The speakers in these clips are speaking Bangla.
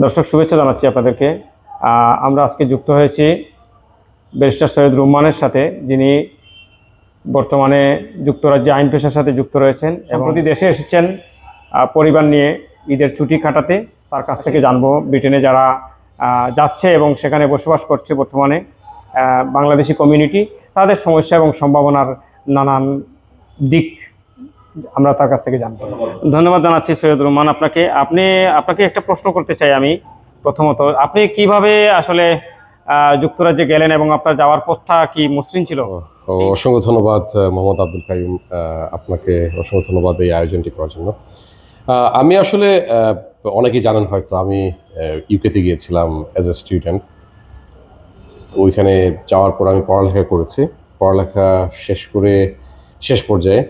দর্শক শুভেচ্ছা জানাচ্ছি আপনাদেরকে। আমরা আজকে যুক্ত হয়েছি ব্যারিস্টার সৈয়দ রুম্মানের সাথে যিনি বর্তমানে যুক্তরাজ্যে আইন পেশার সাথে যুক্ত রয়েছেন। সম্প্রতি দেশে এসেছেন পরিবার নিয়ে ঈদের ছুটি কাটাতে। তার কাছ থেকে জানব ব্রিটেনে যারা যাচ্ছে এবং সেখানে বসবাস করছে বর্তমানে বাংলাদেশি কমিউনিটি তাদের সমস্যা এবং সম্ভাবনার নানান দিক। আমরা তার কাছ থেকে জানব। ধন্যবাদ জানাচ্ছি সৈয়দ রহমান আপনাকে। আপনি, আপনাকে একটা প্রশ্ন করতে চাই আমি। প্রথমত, আপনি কীভাবে আসলে যুক্তরাজ্যে গেলেন এবং আপনার যাওয়ার পথটা কি মসৃণ ছিল? অসংখ্য ধন্যবাদ মোহাম্মদ আব্দুল কাইম আপনাকে অসংখ্য ধন্যবাদ এই আয়োজনটি করার জন্য। আমি আসলে অনেকেই জানেন হয়তো, আমি ইউকেতে গিয়েছিলাম অ্যাজ এ স্টুডেন্ট ওইখানে যাওয়ার পর আমি পড়ালেখা করেছি। পড়ালেখা শেষ করে, শেষ পর্যায়ে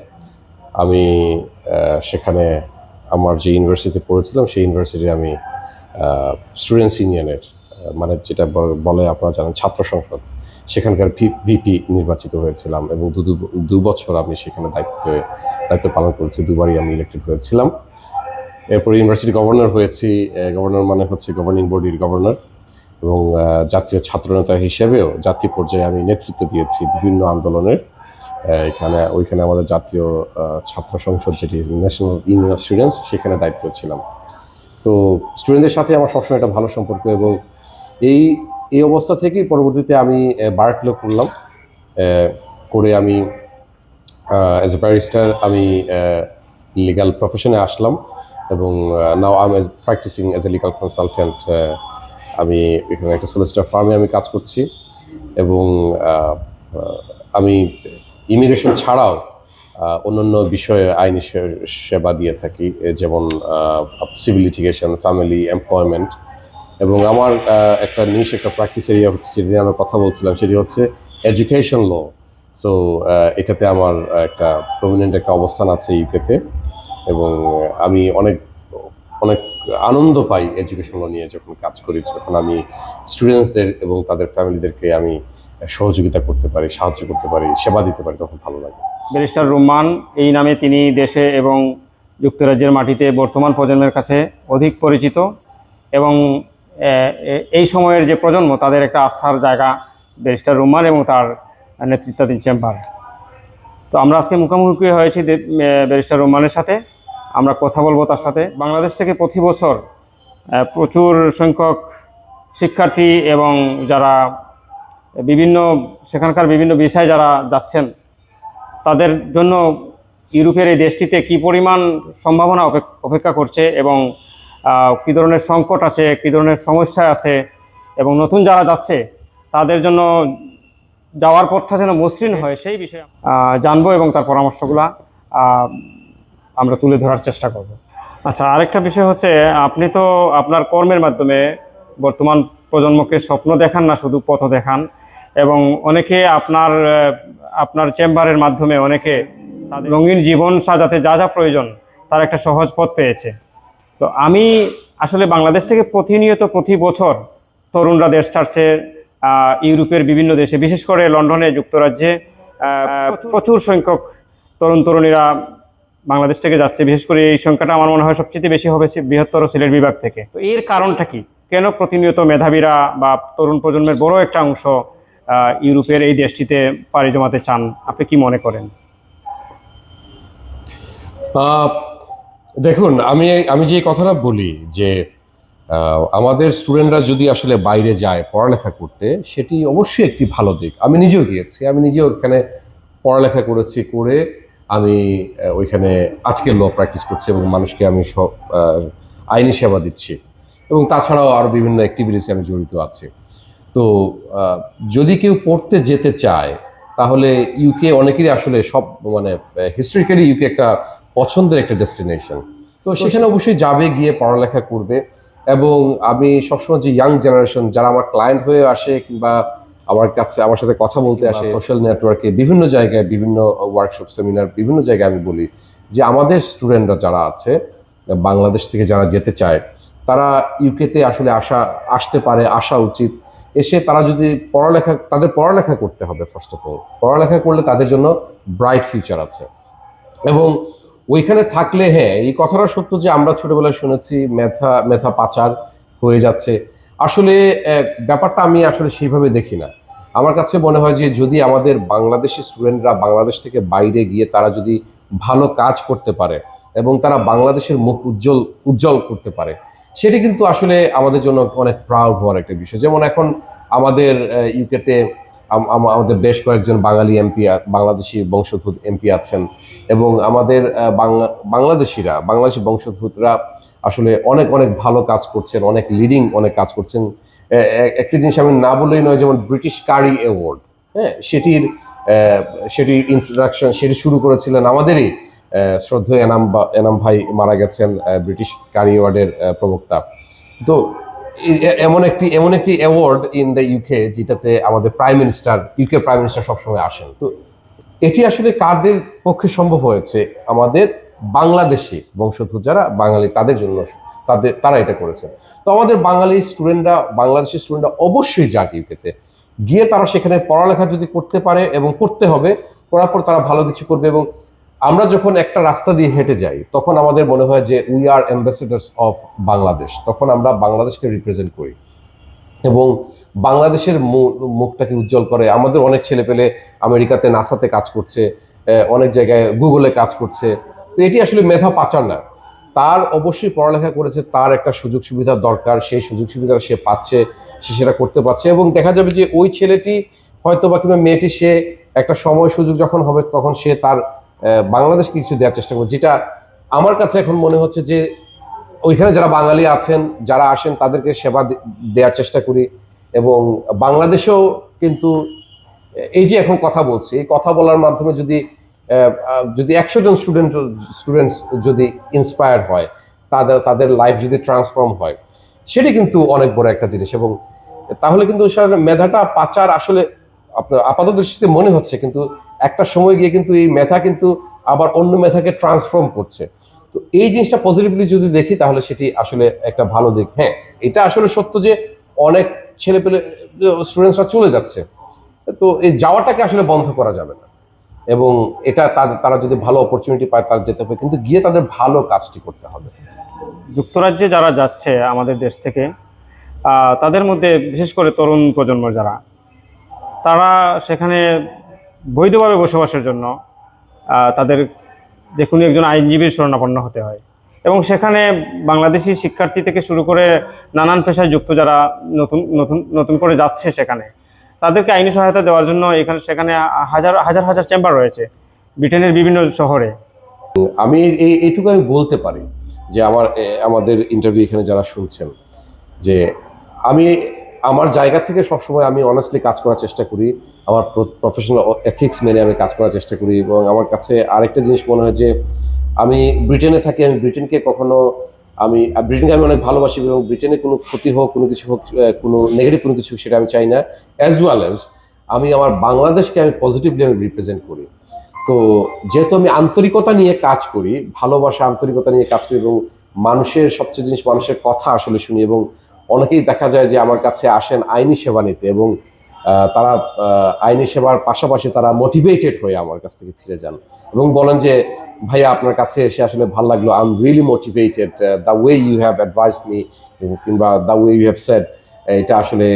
আমি সেখানে আমার যে ইউনিভার্সিটিতে পড়েছিলাম, সেই ইউনিভার্সিটি আমি স্টুডেন্টস ইউনিয়নের মানে যেটা বলে আপনারা জানেন, ছাত্র সংসদ। সেখানকার ভিপি নির্বাচিত হয়েছিলাম এবং দু বছর আমি সেখানে দায়িত্ব দায়িত্ব পালন করেছি। দুবারই আমি ইলেক্টেড হয়েছিলাম। এরপর ইউনিভার্সিটি গভর্নর হয়েছি গভর্নর মানে হচ্ছে গভর্নিং বডির গভর্নর এবং জাতীয় ছাত্রনেতা হিসেবেও জাতীয় পর্যায়ে আমি নেতৃত্ব দিয়েছি বিভিন্ন আন্দোলনের। এখানে, ওইখানে আমাদের জাতীয় ছাত্র সংসদ যেটি ন্যাশনাল ইউনিয়ন অফ স্টুডেন্টস সেখানে দায়িত্ব ছিলাম। তো স্টুডেন্টদের সাথে আমার সবসময় একটা ভালো সম্পর্ক এবং এই এই অবস্থা থেকেই পরবর্তীতে আমি বার্টলো করলাম করে আমি অ্যাজ এ ব্যারিস্টার আমি লিগাল প্রফেশনে আসলাম এবং now I am practising as a legal consultant আমি এখানে একটা সোলিস্টার ফার্মে আমি কাজ করছি এবং আমি ইমিগ্রেশন ছাড়াও অন্যান্য বিষয়ে আইনি সেবা দিয়ে থাকি যেমন সিভিল লিটিগেশন ফ্যামিলি এমপ্লয়মেন্ট এবং আমার একটা নিশ একটা প্র্যাকটিস এরিয়া হচ্ছে যেটি নিয়ে আমরা কথা বলছিলাম, সেটি হচ্ছে এডুকেশন ল সো এটাতে আমার একটা প্রমিনেন্ট একটা অবস্থান আছে ইউকেতে এবং আমি অনেক অনেক আনন্দ পাই এডুকেশন ল নিয়ে যখন কাজ করি, যখন আমি স্টুডেন্টসদের এবং তাদের ফ্যামিলিদেরকে আমি সহযোগিতা করতে পারি, সাহায্য করতে পারি, সেবা দিতে পারি, তখন ভালো লাগে। ব্যারিস্টার রুম্মান এই নামে তিনি দেশে এবং যুক্তরাজ্যের মাটিতে বর্তমান প্রজন্মের কাছে অধিক পরিচিত এবং এই সময়ের যে প্রজন্ম, তাদের একটা আস্থার জায়গা ব্যারিস্টার রুম্মান এবং তার নেতৃত্বাধীন চেম্বার। তো আমরা আজকে মুখোমুখি হয়েছি ব্যারিস্টার রুম্মানের সাথে। আমরা কথা বলব তার সাথে। বাংলাদেশ থেকে প্রতি বছর প্রচুর সংখ্যক শিক্ষার্থী এবং যারা বিভিন্ন, সেখানকার বিভিন্ন বিষয়ে যারা যাচ্ছেন, তাদের জন্য ইউরোপের এই দেশটিতে কি পরিমাণ সম্ভাবনা অপেক- অপেক্ষা করছে এবং কী ধরনের সংকট আছে, কী ধরনের সমস্যা আছে এবং নতুন যারা যাচ্ছে, তাদের জন্য যাওয়ার পথটা যেন মসৃণ হয় সেই বিষয়ে জানব এবং তার পরামর্শগুলা আমরা তুলে ধরার চেষ্টা করব। আচ্ছা আরেকটা বিষয় হচ্ছে, আপনি তো আপনার কর্মের মাধ্যমে বর্তমান প্রজন্মকে স্বপ্ন দেখান না, শুধু পথ দেখান। এবং অনেকে আপনার আপনার চেম্বারের মাধ্যমে অনেকে তাদের রঙিন জীবন সাজাতে যা যা প্রয়োজন, তার একটা সহজ পথ পেয়েছে। তো আমি আসলে বাংলাদেশ থেকে প্রতিনিয়ত প্রতি বছর তরুণরা দেশ ছাড়ছে ইউরোপের বিভিন্ন দেশে, বিশেষ করে লন্ডনে, যুক্তরাজ্যে প্রচুর সংখ্যক তরুণ তরুণীরা বাংলাদেশ থেকে যাচ্ছে। বিশেষ করে এই সংখ্যাটা আমার মনে হয় সবচেয়ে বেশি হবে বৃহত্তর সিলেট বিভাগ থেকে। তো এর কারণটা কি? কেন প্রতিনিয়ত মেধাবীরা বা তরুণ প্রজন্মের বড় একটা অংশ ইউরোপের এই দেশটিতে পাড়ি জমাতে চান, আপনি কি মনে করেন? দেখুন, আমি আমি যে কথাটা বলি যে আমাদের স্টুডেন্টরা যদি আসলে বাইরে যায় পড়ালেখা করতে, সেটি অবশ্যই একটি ভালো দিক। আমি নিজেও গিয়েছি, আমি নিজেও ওখানে পড়ালেখা করেছি, করে আমি ওইখানে আজকের ল প্র্যাকটিস করছি এবং মানুষকে আমি সব আইনি সেবা দিচ্ছি। এবং তাছাড়াও আরও বিভিন্ন অ্যাক্টিভিটিসে আমি জড়িত আছি। তো যদি কেউ পড়তে যেতে চায় তাহলে ইউকে অনেকেরই আসলে সব মানে হিস্ট্রিক্যালি ইউকে একটা পছন্দের একটা ডেস্টিনেশন তো সেখানে অবশ্যই যাবে গিয়ে পড়ালেখা করবে এবং আমি সবসময় যে ইয়াং জেনারেশন যারা আমার ক্লায়েন্ট হয়ে আসে কিংবা আমার কাছে আমার সাথে কথা বলতে আসে সোশ্যাল নেটওয়ার্কে বিভিন্ন জায়গায় বিভিন্ন ওয়ার্কশপ সেমিনার বিভিন্ন জায়গায় আমি বলি যে আমাদের স্টুডেন্টরা যারা আছে বাংলাদেশ থেকে যারা যেতে চায় তারা ইউকেতে আসলে আসা আসতে পারে আসা উচিত। এসে তারা যদি পড়ালেখা, তাদের পড়ালেখা করতে হবে ফার্স্ট অফ অল পড়ালেখা করলে তাদের জন্য ব্রাইট ফিউচার আছে। এবং ওইখানে থাকলে হ্যাঁ এই কথাটা সত্য যে আমরা ছোটবেলায় শুনেছি, মেধা মেধা পাচার হয়ে যাচ্ছে। আসলে ব্যাপারটা আমি আসলে সেইভাবে দেখি না। আমার কাছে মনে হয় যে যদি আমাদের বাংলাদেশি স্টুডেন্টরা বাংলাদেশ থেকে বাইরে গিয়ে তারা যদি ভালো কাজ করতে পারে এবং তারা বাংলাদেশের মুখ উজ্জ্বল উজ্জ্বল করতে পারে সেটি কিন্তু আসলে আমাদের জন্য অনেক প্রাউড হওয়ার একটা বিষয়। যেমন এখন আমাদের ইউকেতে আমাদের বেশ কয়েকজন বাঙালি এমপি বাংলাদেশি বংশোদ্ভূত এমপি আছেন এবং আমাদের বাংলাদেশিরা, বাংলাদেশি বংশোদ্ভূতরা আসলে অনেক অনেক ভালো কাজ করছেন, অনেক লিডিং অনেক কাজ করছেন। একটি জিনিস আমি না বললেই নয়, যেমন ব্রিটিশ কারি অ্যাওয়ার্ড হ্যাঁ সেটির সেটির ইন্ট্রোডাকশন সেটি শুরু করেছিলেন আমাদেরই শ্রদ্ধেয় এনাম এনাম ভাই মারা গেছেন ব্রিটিশ কারি অ্যাওয়ার্ডের প্রবক্তা। তো এমন একটি এমন একটি অ্যাওয়ার্ড ইন দ্য ইউকে যেটাতে আমাদের prime minister UK prime minister সবসময় আসেন। তো এটি আসলে কাদের পক্ষে সম্ভব হয়েছে? আমাদের বাংলাদেশি বংশোদ্ভূত যারা বাঙালি তাদের জন্য তাদের, তারা এটা করেছে তো আমাদের বাঙালি স্টুডেন্টরা বাংলাদেশের স্টুডেন্টরা অবশ্যই যাক ইউকেতে গিয়ে তারা সেখানে পড়ালেখা যদি করতে পারে এবং করতে হবে, করার পর তারা ভালো কিছু করবে এবং আমরা যখন একটা রাস্তা দিয়ে হেঁটে যাই, তখন আমাদের মনে হয় যে we are ambassadors of Bangladesh তখন আমরা বাংলাদেশকে রিপ্রেজেন্ট করি। এবং বাংলাদেশের মুখটাকে উজ্জ্বল করে। আমাদের অনেক ছেলেপেলে আমেরিকাতে নাসাতে কাজ করছে অনেক জায়গায় গুগলে কাজ করছে। তো এটি আসলে মেধা পাচার না। তার অবশ্যই পড়ালেখা করেছে, তার একটা সুযোগ সুবিধার দরকার, সেই সুযোগ সুবিধা সে পাচ্ছে, সে সেটা করতে পারছে। এবং দেখা যাবে যে ওই ছেলেটি হয়তো বা কিংবা মেয়েটি সে একটা সময় সুযোগ যখন হবে, তখন সে তার বাংলাদেশকে কিছু দেওয়ার চেষ্টা করবে। যেটা আমার কাছে এখন মনে হচ্ছে যে ওইখানে যারা বাঙালি আছেন, যারা আসেন, তাদেরকে সেবা দেওয়ার চেষ্টা করি এবং বাংলাদেশেও কিন্তু এই যে এখন কথা বলছি কথা বলার মাধ্যমে যদি যদি একশো জন স্টুডেন্ট, স্টুডেন্টস যদি ইন্সপায়ার হয়, তাদের তাদের লাইফ যদি ট্রান্সফর্ম হয়, সেটি কিন্তু অনেক বড় একটা জিনিস এবং তাহলে কিন্তু আসলে মেধাটা পাচার আসলে আপনার আপাত দৃষ্টিতে মনে হচ্ছে, কিন্তু একটা সময় গিয়ে কিন্তু এই মেথা কিন্তু আবার অন্য মেথাকে ট্রান্সফর্ম করছে। তো এই জিনিসটা পজিটিভলি যদি দেখি, তাহলে সেটি আসলে একটা ভালো দিক। হ্যাঁ এটা আসলে সত্য যে অনেক ছেলে পেলে স্টুডেন্টসরা চলে যাচ্ছে। তো এই যাওয়াটাকে আসলে বন্ধ করা যাবে না। এবং এটা তারা যদি ভালো অপরচুনিটি পায়, তারা যেতে হবে। কিন্তু গিয়ে তাদের ভালো কাজটি করতে হবে। যুক্তরাজ্যে যারা যাচ্ছে আমাদের দেশ থেকে তাদের মধ্যে বিশেষ করে তরুণ প্রজন্ম যারা, তারা সেখানে বৈধভাবে বসবাসের জন্য তাদের যে কোনো একজন আইনজীবীর শরণাপন্ন হতে হয়। এবং সেখানে বাংলাদেশি শিক্ষার্থী থেকে শুরু করে নানান পেশায় যুক্ত যারা নতুন নতুন নতুন করে যাচ্ছে সেখানে, তাদেরকে আইনি সহায়তা দেওয়ার জন্য এখানে, সেখানে হাজার হাজার হাজার চেম্বার রয়েছে ব্রিটেনের বিভিন্ন শহরে। আমি এই, এইটুকু আমি বলতে পারি যে আমার আমাদের ইন্টারভিউ এখানে যারা শুনছেন যে আমি আমার জায়গা থেকে সবসময় আমি অনেস্টলি কাজ করার চেষ্টা করি। আমার প্রফেশনাল এথিক্স মেনে আমি কাজ করার চেষ্টা করি এবং আমার কাছে আরেকটা জিনিস মনে হয় যে, আমি ব্রিটেনে থাকি, আমি ব্রিটেনকে কখনো আমি, ব্রিটেনকে আমি অনেক ভালোবাসি এবং ব্রিটেনে কোনো ক্ষতি হোক, কোনো কিছু হোক কোনো নেগেটিভ কোনো কিছু সেটা আমি চাই না। অ্যাজ ওয়েল অ্যাজ আমি আমার বাংলাদেশকে আমি পজিটিভলি আমি রিপ্রেজেন্ট করি। তো যেহেতু আমি আন্তরিকতা নিয়ে কাজ করি, ভালোবাসা, আন্তরিকতা নিয়ে কাজ করি এবং মানুষের সবচেয়ে জিনিস মানুষের কথা আসলে শুনি এবং অনেকেই দেখা যায় যে আমার কাছে আসেন আইনি সেবা নিতে এবং তারা আইনি সেবার পাশাপাশি তারা মোটিভেটেড হয়ে আমার কাছ থেকে ফিরে যান এবং বলেন যে, ভাইয়া, আপনার কাছে এসে আসলে ভালো লাগল। I am really motivated the way you have advice me কিংবা the way you have said এটা আসলে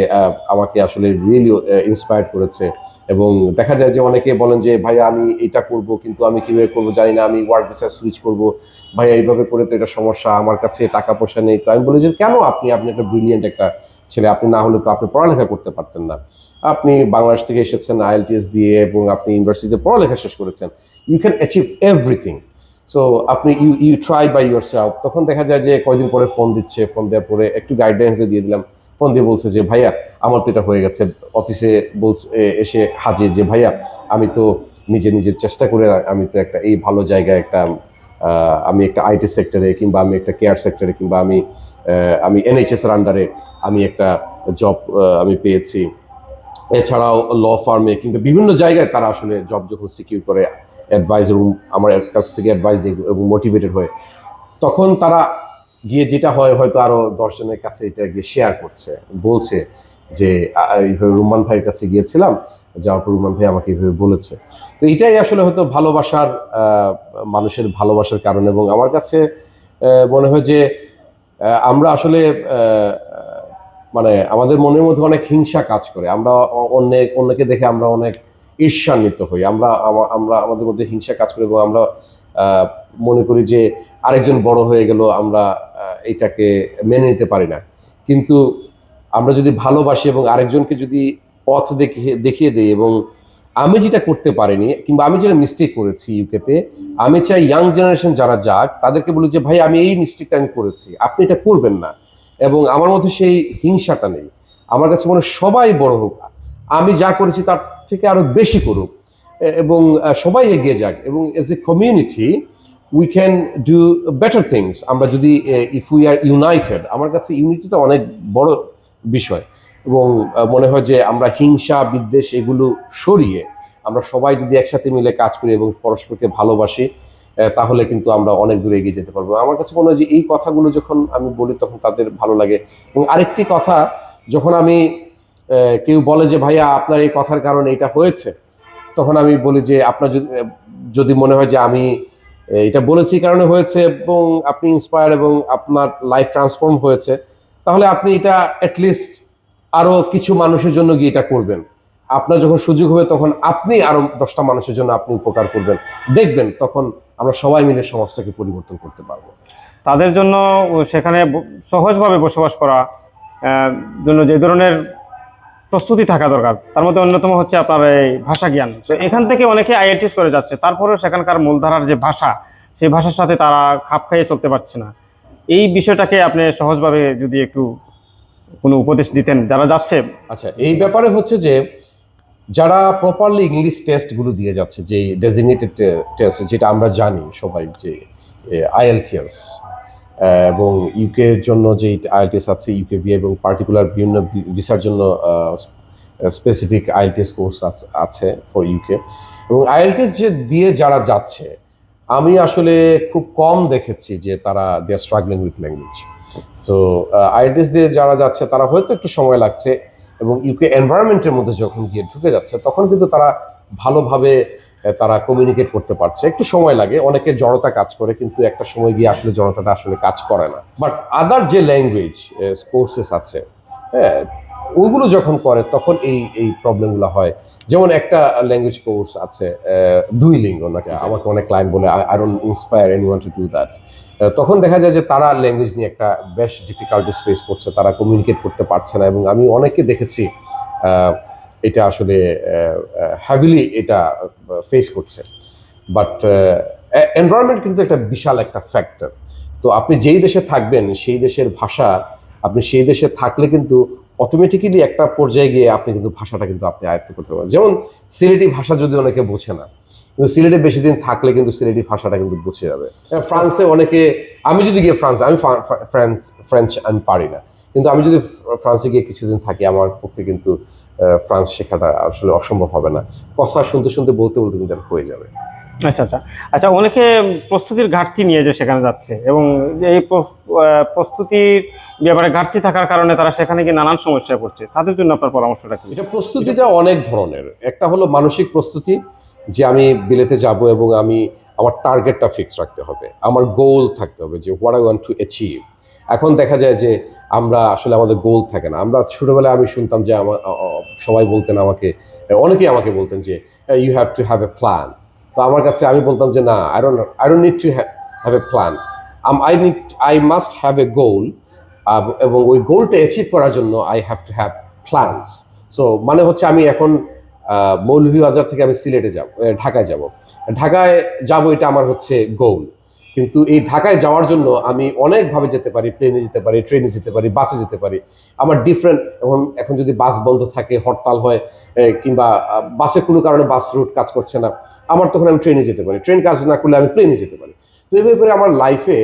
আমাকে আসলে রিয়েলি ইন্সপায়ার্ড করেছে। এবং দেখা যায় যে অনেকে বলেন যে, ভাইয়া, আমি এটা করব, কিন্তু আমি কীভাবে করব জানি না, আমি ওয়ার্ক ভিসা সুইচ করব। ভাইয়া, এইভাবে করে তো এটা সমস্যা, আমার কাছে টাকা পয়সা নেই। তো আমি বলি যে, কেন আপনি আপনি একটা ব্রিলিয়েন্ট একটা ছেলে, আপনি না হলে তো আপনি পড়ালেখা করতে পারতেন না। আপনি বাংলাদেশ থেকে এসেছেন আইএলটিএস দিয়ে এবং আপনি ইউনিভার্সিটিতে পড়ালেখা শেষ করেছেন। You can achieve everything so আপনি you you try by your তখন দেখা যায় যে কয়দিন পরে ফোন দিচ্ছে ফোন দেওয়ার পরে একটু গাইডলাইন দিয়ে দিলাম। ফোন দিয়ে বলছে যে, ভাইয়া, আমার তো এটা হয়ে গেছে। অফিসে বলছে এসে হাজির যে, ভাইয়া, আমি তো নিজে নিজের চেষ্টা করে আমি তো একটা এই ভালো জায়গায় একটা আমি একটা আইটি সেক্টরে কিংবা আমি একটা কেয়ার সেক্টরে কিংবা আমি আমি এনএইচএস এর আন্ডারে আমি একটা জব আমি পেয়েছি। এছাড়াও ল ফার্মে কিংবা বিভিন্ন জায়গায় তারা আসলে জব যখন সিকিউর করে অ্যাডভাইস এবং আমার কাছ থেকে অ্যাডভাইস এবং মোটিভেটেড হয়ে, তখন তারা গিয়ে যেটা হয়, হয়তো আরও দশজনের কাছে এটা গিয়ে শেয়ার করছে। বলছে যে এইভাবে রুমান ভাইয়ের কাছে গিয়েছিলাম, যাওয়ার পর রুমান ভাই আমাকে এইভাবে বলেছে। তো এটাই আসলে হয়তো ভালোবাসার মানুষের ভালোবাসার কারণ এবং আমার কাছে মনে হয় যে আমরা আসলে মানে আমাদের মনের মধ্যে অনেক হিংসা কাজ করে। আমরা অন্যের, অন্যকে দেখে আমরা অনেক ঈর্ষান্বিত হই। আমরা আমরা আমাদের মধ্যে হিংসা কাজ করে এবং আমরা মনে করি যে, আরেকজন বড় হয়ে গেল, আমরা এটাকে মেনে নিতে পারি না। কিন্তু আমরা যদি ভালোবাসি এবং আরেকজনকে যদি পথ দেখিয়ে দেখিয়ে দিই এবং আমি যেটা করতে পারিনি কিংবা আমি যেটা মিস্টেক করেছি ইউকেতে, আমি চাই ইয়াং জেনারেশন যারা যাক, তাদেরকে বলি যে, ভাই, আমি এই মিস্টেকটা আমি করেছি, আপনি এটা করবেন না। এবং আমার মধ্যে সেই হিংসাটা নেই। আমার কাছে মনে সবাই বড় হোক, আমি যা করেছি তার থেকে আরও বেশি করুক এবং সবাই এগিয়ে যাক। এবং as a community we can do better things আমরা যদি ইফ উই আর ইউনাইটেড আমার কাছে ইউনিটিটা অনেক বড় বিষয়। এবং মনে হয় যে আমরা হিংসা, বিদ্বেষ এগুলো সরিয়ে আমরা সবাই যদি একসাথে মিলে কাজ করি এবং পরস্পরকে ভালোবাসি তাহলে কিন্তু আমরা অনেক দূরে এগিয়ে যেতে পারব। আমার কাছে মনে হয় যে এই কথাগুলো যখন আমি বলি তখন তাদের ভালো লাগে। এবং আরেকটি কথা, যখন আমি কেউ বলে যে, ভাইয়া, আপনার এই কথার কারণে এটা হয়েছে, তখন আমি বলি যে, আপনার যদি মনে হয় যে আমি এটা বলেছি কারণে হয়েছে এবং আপনি ইন্সপায়ার এবং আপনার লাইফ ট্রান্সফর্ম হয়েছে। তাহলে আপনি এটা অ্যাটলিস্ট আরও কিছু মানুষের জন্য গিয়ে এটা করবেন। আপনার যখন সুযোগ হবে তখন আপনি আরও দশটা মানুষের জন্য আপনি উপকার করবেন। দেখবেন তখন আমরা সবাই মিলে সমাজটাকে পরিবর্তন করতে পারব। তাদের জন্য সেখানে সহজভাবে বসবাস করা জন্য যে ধরনের প্রস্তুতি থাকা দরকার। তার মধ্যে অন্যতম হচ্ছে আপনার এই ভাষা জ্ঞান। তো এখান থেকে অনেকে আইএলটিস করে যাচ্ছে। তারপরেও সেখানকার মূলধারার যে ভাষা, সেই ভাষার সাথে তারা খাপ খাইয়ে চলতে পারছে না। এই বিষয়টাকে আপনি সহজভাবে যদি একটু কোনো উপদেশ দিতেন, যারা যাচ্ছে। আচ্ছা এই ব্যাপারে হচ্ছে যে, যারা প্রপারলি ইংলিশ টেস্টগুলো দিয়ে যাচ্ছে, যে ডেজিগনেটেড টেস্ট যেটা আমরা জানি সবাই, যে আইএলটিএস এবং ইউকে এর জন্য যে আইএলটিএস আছে ইউকে বি এবং পার্টিকুলার বিভিন্ন ভিসার জন্য স্পেসিফিক আইএলটিএস কোর্স আছে ফর ইউকে এবং আইএলটিএস যে দিয়ে যারা যাচ্ছে, আমি আসলে খুব কম দেখেছি যে তারা they are struggling with language তো আইএলটিএস দিয়ে যারা যাচ্ছে, তারা হয়তো একটু সময় লাগছে এবং ইউকে এনভায়রনমেন্টের মধ্যে যখন গিয়ে ঢুকে যাচ্ছে, তখন কিন্তু তারা ভালোভাবে তারা কমিউনিকেট করতে পারছে। একটু সময় লাগে অনেকে জড়তা কাজ করে কিন্তু একটা সময় গিয়ে আসলে জড়তাটা আসলে কাজ করে না। বাট আদার যে ল্যাঙ্গুয়েজ কোর্সেস আছে হ্যাঁ ওইগুলো যখন করে তখন এই এই প্রবলেমগুলো হয়। যেমন একটা ল্যাঙ্গুয়েজ কোর্স আছে ডুইলিং ওনাকে আমাকে অনেক ক্লায়েন্ট বলে I don't inspire any one to do that তখন দেখা যায় যে তারা ল্যাঙ্গুয়েজ নিয়ে একটা বেশ ডিফিকাল্টিস ফেস করছে তারা কমিউনিকেট করতে পারছে না। এবং আমি অনেকে দেখেছি এটা আসলে হ্যাভিলি এটা ফেস করছে। বাট এনভায়রনমেন্ট কিন্তু একটা বিশাল একটা ফ্যাক্টর তো আপনি যেই দেশে থাকবেন, সেই দেশের ভাষা, আপনি সেই দেশে থাকলে কিন্তু অটোমেটিক্যালি একটা পর্যায়ে গিয়ে আপনি কিন্তু ভাষাটা কিন্তু আপনি আয়ত্ত করতে পারবেন। যেমন সিলেটি ভাষা যদি অনেকে বোঝে না, কিন্তু সিলেটে বেশি দিন থাকলে কিন্তু সিলেটি ভাষাটা কিন্তু বুঝে যাবে। ফ্রান্সে অনেকে, আমি যদি গিয়ে ফ্রান্স, আমি ফ্রা- ফ্রা- ফ্রান্স, ফ্রেঞ্চ আমি পারি না। কিন্তু আমি যদি ফ্রান্সে গিয়ে কিছুদিন থাকি, আমার পক্ষে কিন্তু ফ্রান্স শেখাটা আসলে অসম্ভব হবে না। কথা শুনতে শুনতে বলতে বলতে কিন্তু হয়ে যাবে। আচ্ছা আচ্ছা। আচ্ছা অনেকে প্রস্তুতির ঘাটতি নিয়ে যে সেখানে যাচ্ছে এবং যে এই প্রস্তুতির ব্যাপারে ঘাটতি থাকার কারণে তারা সেখানে গিয়ে নানান সমস্যায় পড়ছে। তাদের জন্য আপনার পরামর্শটা কি? এটা প্রস্তুতিটা অনেক ধরনের। একটা হলো মানসিক প্রস্তুতি যে আমি বিলেতে যাব এবং আমি আমার টার্গেটটা ফিক্স রাখতে হবে। আমার গোল থাকতে হবে যে what I want to achieve এখন দেখা যায় যে আমরা আসলে আমাদের গোল থাকে না। আমরা ছোটবেলায় আমি শুনতাম যে আমার সবাই বলতেন আমাকে, অনেকেই আমাকে বলতেন যে you have to have a plan তো আমার কাছে আমি বলতাম যে, না I don't I don't need to have a plan I need I must have a goal এবং ওই গোলটা অ্যাচিভ করার জন্য I have to have plans so মানে হচ্ছে আমি এখন মৌলভীবাজার থেকে আমি সিলেটে যাব ঢাকায় যাব। ঢাকায় যাব এটা আমার হচ্ছে গোল কিন্তু এই ঢাকায় যাওয়ার জন্য আমি অনেকভাবে যেতে পারি প্লেনে যেতে পারি ট্রেনে যেতে পারি বাসে যেতে পারি। আমার ডিফারেন্ট এখন এখন যদি বাস বন্ধ থাকে, হরতাল হয় কিংবা বাসে কোনো কারণে বাস রুট কাজ করছে না, আমার তখন আমি ট্রেনে যেতে পারি। ট্রেন কাজ না করলে আমি প্লেনে যেতে পারি। তো এইভাবে করে আমার লাইফে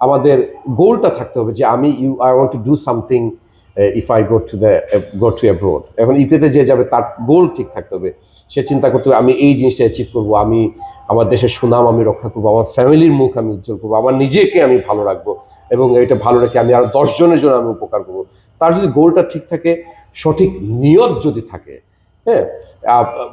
আমাদের গোলটা থাকতে হবে যে আমি you I want to do something if I go to the go to abroad এখন ইউকেতে যে যাবে, তার গোল ঠিক থাকতে হবে। সে চিন্তা করতে হবে, আমি এই জিনিসটা অ্যাচিভ করব, আমি, আমার দেশের সুনাম আমি রক্ষা করব, আমার ফ্যামিলির মুখ আমি উজ্জ্বল করব, আমার নিজেকে আমি ভালো রাখব এবং এটা ভালো রেখে আমি আরও দশজনের জন্য আমি উপকার করব। তার যদি গোলটা ঠিক থাকে, সঠিক নিয়ত যদি থাকে হ্যাঁ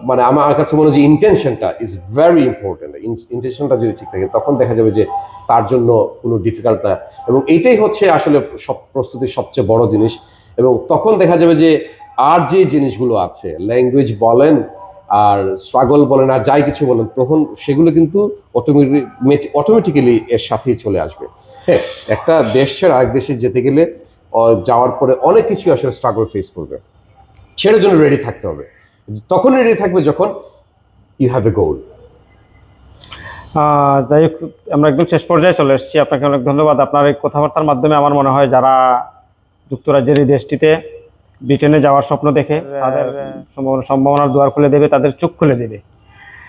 মানে আমার কাছে মনে হয় যে ইন্টেনশনটা ইজ ভেরি ইম্পর্টেন্ট ইন্টেনশনটা যদি ঠিক থাকে, তখন দেখা যাবে যে তার জন্য কোনো ডিফিকাল্ট না। এবং এইটাই হচ্ছে আসলে সব প্রস্তুতির সবচেয়ে বড় জিনিস। এবং তখন দেখা যাবে যে আর যে জিনিসগুলো আছে ল্যাঙ্গুয়েজ বলেন আর স্ট্রাগল বলেন আর যাই কিছু বলেন, তখন সেগুলো কিন্তু অটোমেটিক অটোমেটিক্যালি এর সাথেই চলে আসবে। হ্যাঁ একটা দেশের আরেক দেশে যেতে গেলে যাওয়ার পরে অনেক কিছু আসলে স্ট্রাগল ফেস করবে। সেটার জন্য রেডি থাকতে হবে। তখন রেডি থাকবে যখন ইউ হ্যাভ এ গোল যাই হোক, আমরা একদম শেষ পর্যায়ে চলে এসেছি। আপনাকে অনেক ধন্যবাদ। আপনার এই কথাবার্তার মাধ্যমে আমার মনে হয় যারা যুক্তরাজ্যের এই দেশটিতে ব্রিটেনে যাওয়ার স্বপ্ন দেখে তাদের সম্ভাবনা সম্ভাবনার দুয়ার খুলে দেবে তাদের চোখ খুলে দেবে।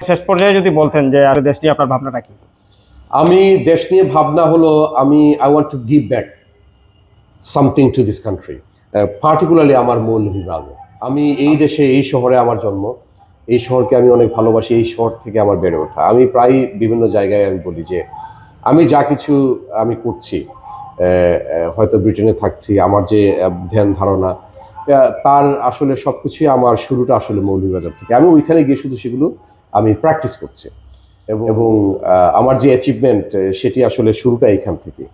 শেষ পর্যায়ে যদি বলতেন যে আর দেশ নিয়ে আপনার ভাবনাটা কি? আমি দেশ নিয়ে ভাবনা হলো আমি I want to give back something to this country particularly আমার মূল বিভাগে আমি এই দেশে এই শহরে আমার জন্ম। এই শহরকে আমি অনেক ভালোবাসি এই শহর থেকে আমার বেড়ে ওঠা। আমি প্রায় বিভিন্ন জায়গায় আমি বলি যে আমি যা কিছু আমি করছি হয়তো ব্রিটেনে থাকছি, আমার যে ধ্যান ধারণা তার আসলে সব কিছুই আমার শুরুটা আসলে মৌলভীবাজার থেকে। আমি ওইখানে গিয়ে শুধু সেগুলো আমি প্র্যাকটিস করছি। এবং আমার যে অ্যাচিভমেন্ট সেটি আসলে শুরুটা এইখান থেকে।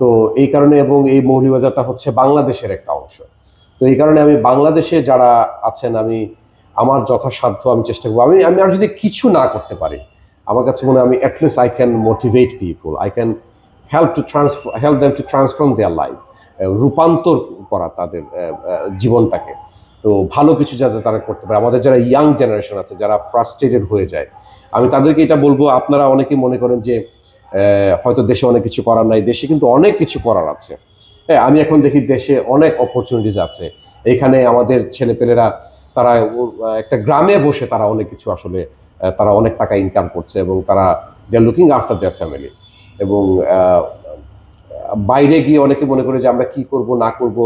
তো এই কারণে এবং এই মৌলভীবাজারটা হচ্ছে বাংলাদেশের একটা অংশ। তো এই কারণে আমি বাংলাদেশে যারা আছেন, আমি, আমার যথাসাধ্য আমি চেষ্টা করব। আমি আমি আর যদি কিছু না করতে পারি, আমার কাছে মনে হয় আমি at least I can motivate people I can help to transfer help them to transform their life রূপান্তর করা তাদের জীবনটাকে। তো ভালো কিছু যাতে তারা করতে পারে। আমাদের যারা ইয়াং জেনারেশন আছে, যারা ফ্রাস্ট্রেটেড হয়ে যায়, আমি তাদেরকে এটা বলব, আপনারা অনেকে মনে করেন যে হয়তো দেশে অনেক কিছু করার নাই, দেশে কিন্তু অনেক কিছু করার আছে। হ্যাঁ আমি এখন দেখি দেশে অনেক অপরচুনিটিস আছে। এখানে আমাদের ছেলেপেলেরা, তারা একটা গ্রামে বসে তারা অনেক কিছু আসলে তারা অনেক টাকা ইনকাম করছে এবং তারা they are looking after their family এবং বাইরে গিয়ে অনেকে মনে করে যে আমরা কি করব, না করব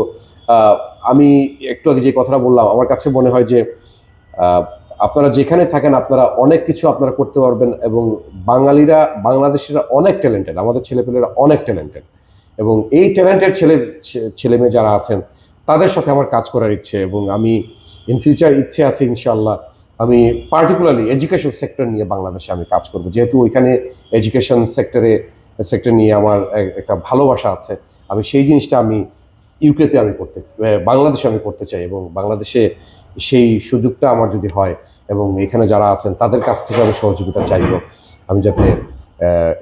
আমি একটু আগে যে কথাটা বললাম, আমার কাছে মনে হয় যে আপনারা যেখানে থাকেন আপনারা অনেক কিছু আপনারা করতে পারবেন এবং বাঙালিরা, বাংলাদেশিরা অনেক ট্যালেন্টেড আমাদের ছেলেপেলেরা অনেক ট্যালেন্টেড এবং এই ট্যালেন্টেড ছেলে ছে- ছেলেমেয়ে যারা আছেন, তাদের সাথে আমার কাজ করার ইচ্ছে এবং আমি ইন ফিউচার ইচ্ছে আছে ইনশাল্লাহ আমি পার্টিকুলারলি এডুকেশন সেক্টর নিয়ে বাংলাদেশে আমি কাজ করব। যেহেতু ওইখানে এডুকেশন সেক্টরে সেক্টর নিয়ে আমার এক- একটা ভালোবাসা আছে। আমি সেই জিনিসটা আমি ইউকেতে আমি করতে বাংলাদেশে আমি করতে চাই এবং বাংলাদেশে সেই সুযোগটা আমার যদি হয় এবং এখানে যারা আছেন তাদের কাছ থেকে আমি সহযোগিতা চাইব। আমি যাতে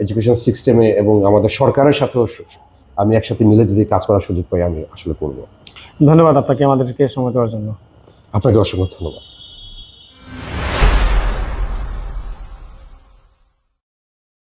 এডুকেশন সিস্টেমে এবং আমাদের সরকারের সাথেও আমি একসাথে মিলে যদি কাজ করার সুযোগ পাই আমি আসলে করব। ধন্যবাদ আপনাকে আমাদেরকে সময় দেওয়ার জন্য। আপনাকে অসংখ্য ধন্যবাদ।